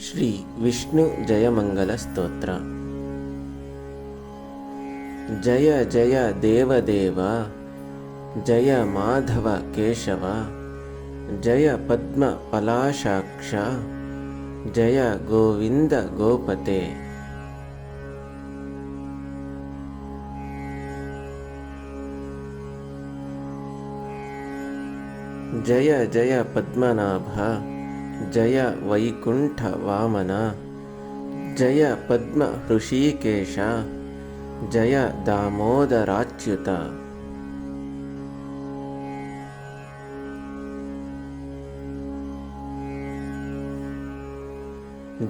श्रीविष्णुजयमङ्गलस्तोत्र. जय जय देवदेव जय माधव केशव जय पद्मपलाशाक्ष जय गोविन्द गोपते. जय जय पद्मनाभ जय वैकुण्ठवामन जय पद्महृषीकेश जय दामोदराच्युत।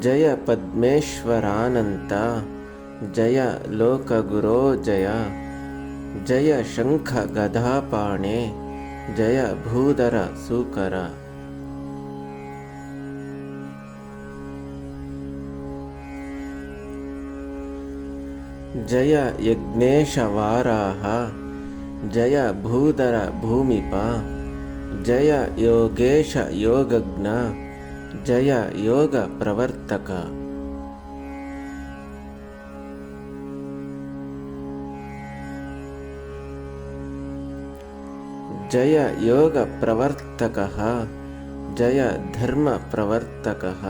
जय पद्मेश्वरानन्त जय लोकगुरो जय जय शङ्खगदापाणे जय भूधर सुकर जय यज्ञेशवाराः, जय भूधर भूमिप, जय योगेश योगज्ञ, जय योगप्रवर्तक। जय योगप्रवर्तकः, जय धर्मप्रवर्तकः,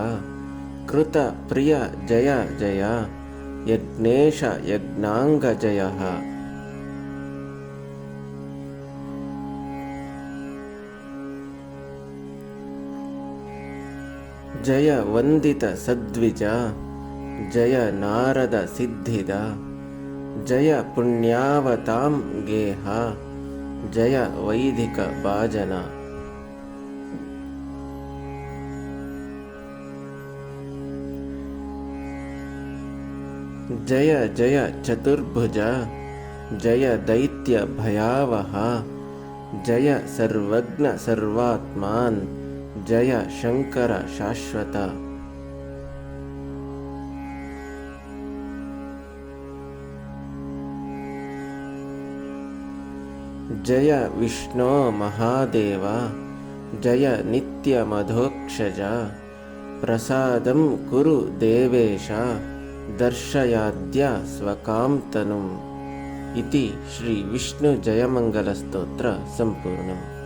कृतप्रिय जय जय। ಯಜ್ಞೇಶ ಯಜ್ಞಾಂಗಜಯ. ಜಯ ವಂದಿತ ಸದ್ವಿಜ ಜಯ ನಾರದ ಸಿದ್ಧಿದ ಜಯ ಪುಣ್ಯಾವತಾಂ ಗೇಹ ಜಯ ವೈದಿಕ ಭಾಜನ. जय जय चतुर्भुज जय दैत्यभयावह जय सर्वज्ञसर्वात्मान् जय शङ्कर शाश्वत। जय विष्णो महादेव जय नित्यमधोक्षज प्रसादं कुरु देवेश दर्शयाद्य स्वकां तनुम् इति श्रीविष्णुजयमङ्गलस्तोत्र सम्पूर्णम्